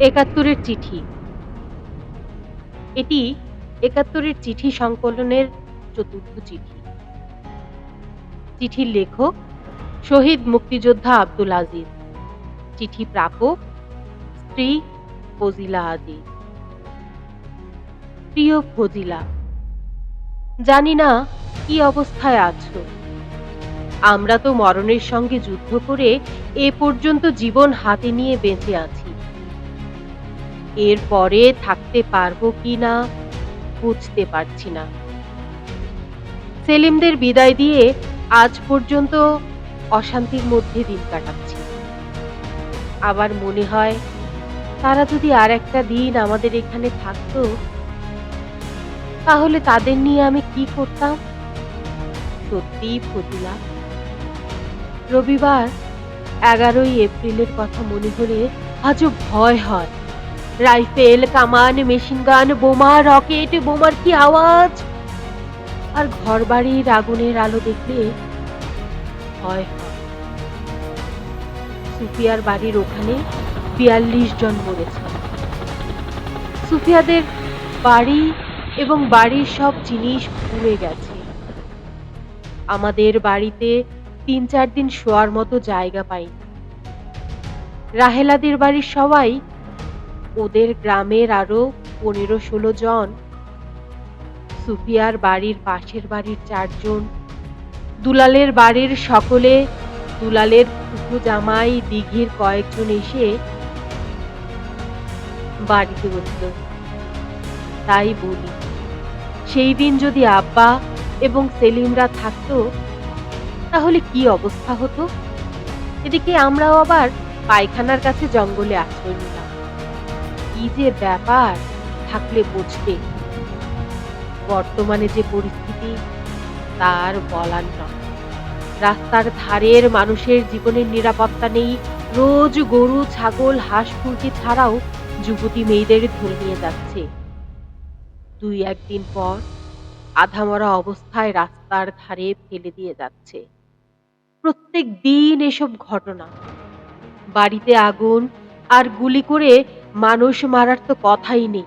একাত্তরের চিঠি। এটি একাত্তরের চিঠি সংকলনের চতুর্থ চিঠি। চিঠির লেখক শহীদ মুক্তিযোদ্ধা আব্দুল আজিজ। চিঠি প্রাপক স্ত্রী ফজিলা আদি। প্রিয় ফজিলা, জানি না কি অবস্থায় আছো। আমরা তো মরণের সঙ্গে যুদ্ধ করে এ পর্যন্ত জীবন হাতে নিয়ে বেঁচে আছি। এরপরে থাকতে পারব কি না বুঝতে পারছি না। সেলিমদের বিদায় দিয়ে আজ পর্যন্ত অশান্তির মধ্যে দিন কাটাচ্ছি। আবার মনে হয়, তারা যদি আর একটা দিন আমাদের এখানে থাকতো, তাহলে তাদের নিয়ে আমি কি করতাম? সত্যিই ফজিলা। রবিবার এগারোই এপ্রিলের কথা মনে হলে আজও ভয় হয়। রাইফেল, কামান, মেশিন গান, বোমা, রকেট, বোমার কি আওয়াজ? আর ঘর বাড়ির আগুনের আলো দেখলে সুফিয়ার বাড়ির ওখানে বিয়াল্লিশ জন মরেছে। সুফিয়াদের বাড়ি এবং বাড়ির সব জিনিস পুড়ে গেছে। আমাদের বাড়িতে তিন চার দিন শোয়ার মতো জায়গা পাইনি। রাহেলাদের বাড়ির সবাই ওদের গ্রামের আরও পনেরো ষোলো জন। সুফিয়ার বাড়ির পাশের বাড়ির চারজন। দুলালের বাড়ির সকলে দুলালের ফুফু জামাই দিঘির কয়েকজন এসে বাড়িতে বসল। তাই বলি, সেই দিন যদি আব্বা এবং সেলিমরা থাকতো, তাহলে কি অবস্থা হতো? এদিকে আমরাও আবার পায়খানার কাছে জঙ্গলে আশ্রয় নিলাম কি যে ব্যাপার থাকলে বুঝতে বর্তমানে যে পরিস্থিতি, তার বলার নয়। রাস্তার ধারের মানুষের জীবনের নিরাপত্তা নেই। রোজ গরু, ছাগল, হাঁস, মুরগি ছাড়াও যুবতী মেয়েদের ধরে নিয়ে যাচ্ছে। দুই, একদিন পর আধামরা অবস্থায় রাস্তার ধারে ফেলে দিয়ে যাচ্ছে। প্রত্যেক দিন এসব ঘটনা। বাড়িতে আগুন আর গুলি করে মানুষ মারার তো কথাই নেই।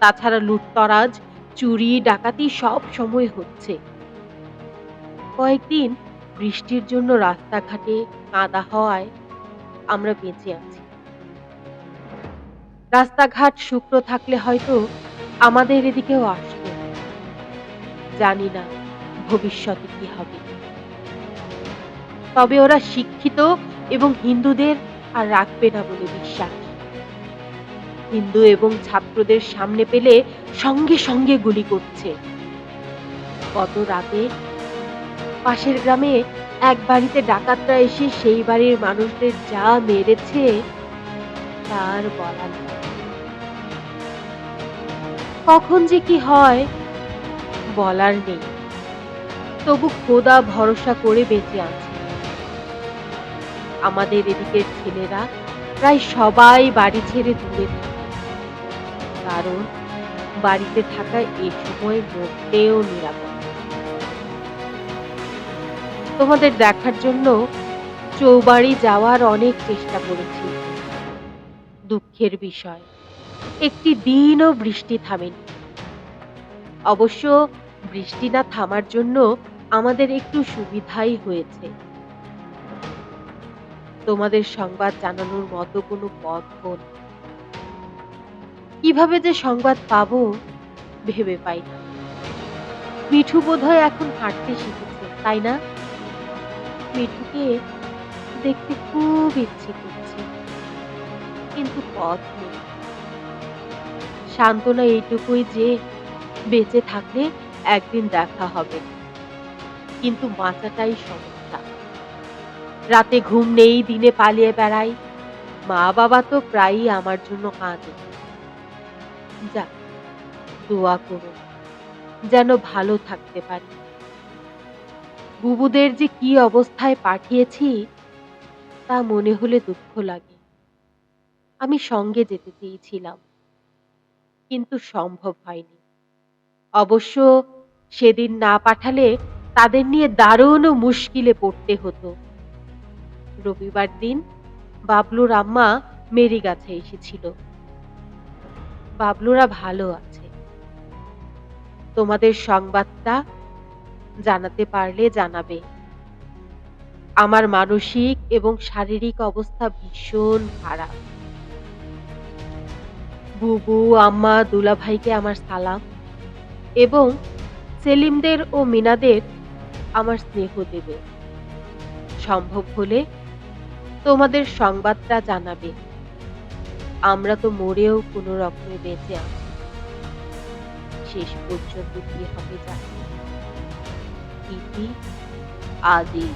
তাছাড়া লুটতরাজ, চুরি, ডাকাতি সব সময় হচ্ছে। কয়েকদিন বৃষ্টির জন্য রাস্তাঘাটে কাদা হওয়ায় আমরা বেঁচে আছি। রাস্তাঘাট শুক্র থাকলে হয়তো আমাদের এদিকেও আসতো জানি না ভবিষ্যতে কি হবে। তবে ওরা শিক্ষিত এবং হিন্দুদের আর রাখবে না বলে বিশ্বাস। হিন্দু এবং ছাত্রদের সামনে পেলে সঙ্গে সঙ্গে গুলি করছে। গত রাতে পাশের গ্রামে এক বাড়িতে ডাকাতরা এসে সেই বাড়ির মানুষদের যা মেরেছে, তার বলার কখন যে কি হয়, বলার নেই। তবু খোদা ভরসা করে বেঁচে আছে। আমাদের এদিকের ছেলেরা প্রায় সবাই বাড়ি ছেড়ে দূরে থাকে। কারণ বাড়িতে থাকা এ সময় মোটেও নিরাপদ তোমাদের দেখার জন্য চৌবাড়ি যাওয়ার অনেক চেষ্টা করেছি। দুঃখের বিষয়, একটি দিনও বৃষ্টি থামেনি। অবশ্য বৃষ্টি না থামার জন্য আমাদের একটু সুবিধাই হয়েছে। তোমাদের সংবাদ জানানোর মতো কোনো পথ নেই কীভাবে যে সংবাদ পাব ভেবে পাই না। মিঠু বোধহয় এখন হাঁটতে শিখেছে, তাই না? মিঠুকে দেখতে খুব ইচ্ছে করছে, কিন্তু পথ নেই। সান্ত্বনা এইটুকুই যে বেঁচে থাকলে একদিন দেখা হবে। কিন্তু বাঁচাটাই সমস্যা। রাতে ঘুম নেই, দিনে পালিয়ে বেড়াই। মা বাবা তো প্রায়ই আমার জন্য কাঁদে। যা, দোয়া করো যেন ভালো থাকতে পারি। বুবুদের যে কি অবস্থায় পাঠিয়েছি, তা মনে হলে দুঃখ লাগে। আমি সঙ্গে যেতে চেয়েছিলাম, কিন্তু সম্ভব হয়নি। অবশ্য সেদিন না পাঠালে তাদের নিয়ে দারুণ মুশকিলে পড়তে হতো। রবিবার দিন বাবলুর আম্মা মেরি গাছে এসেছিল। বাবলুরা ভালো আছে। তোমাদের সংবাদটা জানাতে পারলে জানাবে। আমার মানসিক এবং শারীরিক অবস্থা ভীষণ খারাপ। বুবু, আম্মা, দুলাভাইকে আমার সালাম এবং সেলিমদের ও মিনাদের আমার স্নেহ দেবে। সম্ভব হলে তোমাদের সংবাদটা জানাবে। আমরা তো মরেও কোনো রকমে বেঁচে আছি। শেষ পর্যন্ত কি হবে জানি আদি